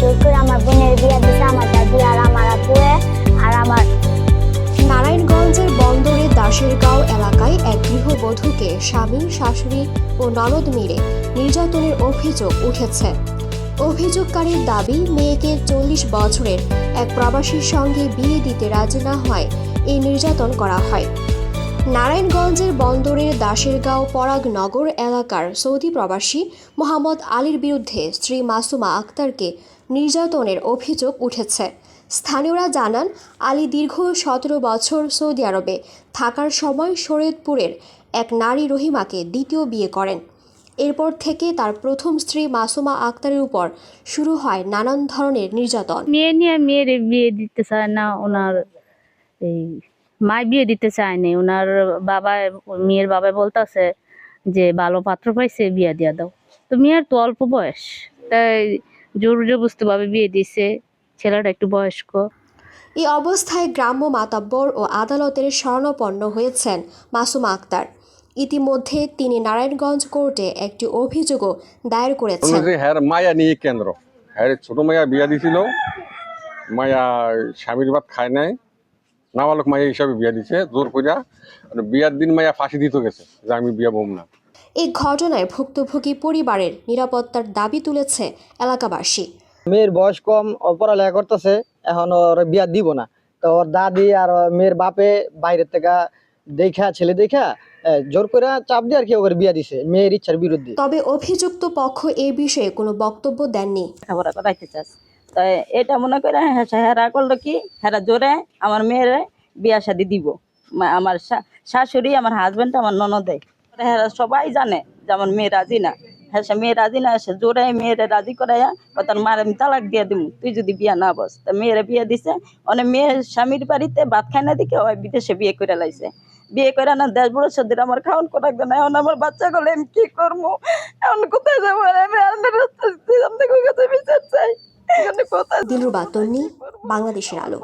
জোর করে আমার বোনের বিয়ে দিছে, আমার দাদি আর আমার আপুয়ে আর আমার নারায়ণগঞ্জের বন্দরের দাসেরগাঁও এলাকায় এক গৃহবধূকে স্বামী, শাশুড়ি ও ননদ মিলে নির্যাতনের অভিযোগ উঠেছে। অভিযোগকারীর দাবি, মেয়েকে চল্লিশ বছরের এক প্রবাসীর সঙ্গে বিয়ে দিতে রাজি না হয় এই নির্যাতন করা হয়। নারায়ণগঞ্জের বন্দরের দাসেরগাঁও পরাগনগর এলাকার সৌদি প্রবাসী মোহাম্মদ আলীর বিরুদ্ধে স্ত্রী মাসুমা আক্তারকে নির্যাতনের অভিযোগ উঠেছে। স্থানীয়রা জানান, আলী দীর্ঘ সতেরো বছর সৌদি আরবে থাকার সময় শরীয়তপুরের এক নারী রহিমাকে দ্বিতীয় বিয়ে করেন। এরপর থেকে তার প্রথম স্ত্রী মাসুমা আক্তারের উপর শুরু হয় নানান ধরনের নির্যাতন। মেয়ে নিয়ে মেয়ের বিয়ে দিতে চায় না, ওনার এই মা বিয়ে দিতে চায় না ওনার বাবা, মেয়ের বাবা বলতেছে যে, ভালো পাত্র পাইছে, বিয়ে দিয়া দাও। তো মেয়ের তো অল্প বয়স। তাই জোর ভাবে বিয়ে দিছে ছেলেটা একটু বয়স্ক। এই অবস্থায় গ্রাম্য মাতাব্বর ও আদালতের শরণাপন্ন হয়েছেন মাসুমা আক্তার। ইতিমধ্যে তিনি নারায়ণগঞ্জ কোর্টে একটি অভিযোগও দায়ের করেছেন। হ্যার মায়া নিয়ে কেন্দ্র। হ্যাঁ ছোট মায়া বিয়া দিছিল মায়া স্বামীর ভাত খায় নাই নাবালক মায়া হিসাবে বিয়া দিছে জোর আর বিয়ার দিন মায়া ফাঁসি দিতে গেছে যে আমি বিয়া বম না। এই ঘটনায় ভুক্তভোগী পরিবারের নিরাপত্তার দাবি তুলেছে এলাকাবাসী। মেয়ের বয়স কম পড়ালেখা করতেছে এখন ওর বিয়া দিব না। তো ওর দাদি আর মেয়ের বাপে বাইরের থেকে দেখা ছেলে দেখা জোর করে চাপ দিয়ে আর কি ওকে বিয়া দিছে মেয়ের ইচ্ছার বিরুদ্ধে। তবে অভিযুক্ত পক্ষ এ বিষয়ে কোনো বক্তব্য দেননি। লেখাপড়া করাইতে চাস। তাই এটা মনে করে হ্যাঁ হেরা করল কি? হেরা জোরে আমার মেয়ের বিয়া শাদি দিব। আমার শাশুড়ি আমার হাজবেন্ড আমার ননদে। হেরা সবাই জানে যেমন মেয়ে রাজি না। হ্যাঁ সে মেয়ে রাজি না সে জোরে মেয়েরে রাজি করাইয়া তার মার আমি তালাক দিয়ে দিব তুই যদি বিয়া না বস তা মেয়েরে বিয়ে দিছে। অনেক মেয়ে স্বামীর বাড়িতে ভাত খায় না দিকে ওই বিদেশে বিয়ে করে লাইছে। বিয়ে করে না দেশ বড় সর্দির আমার খাওয়ান করা না এখন আমার বাচ্চা গুলো আমি কি করব এখন কোথায় যাব? আমি আপনার কাছে বিচার চাই। কোথায় দিলরুবা তন্নি বাংলাদেশের আলো।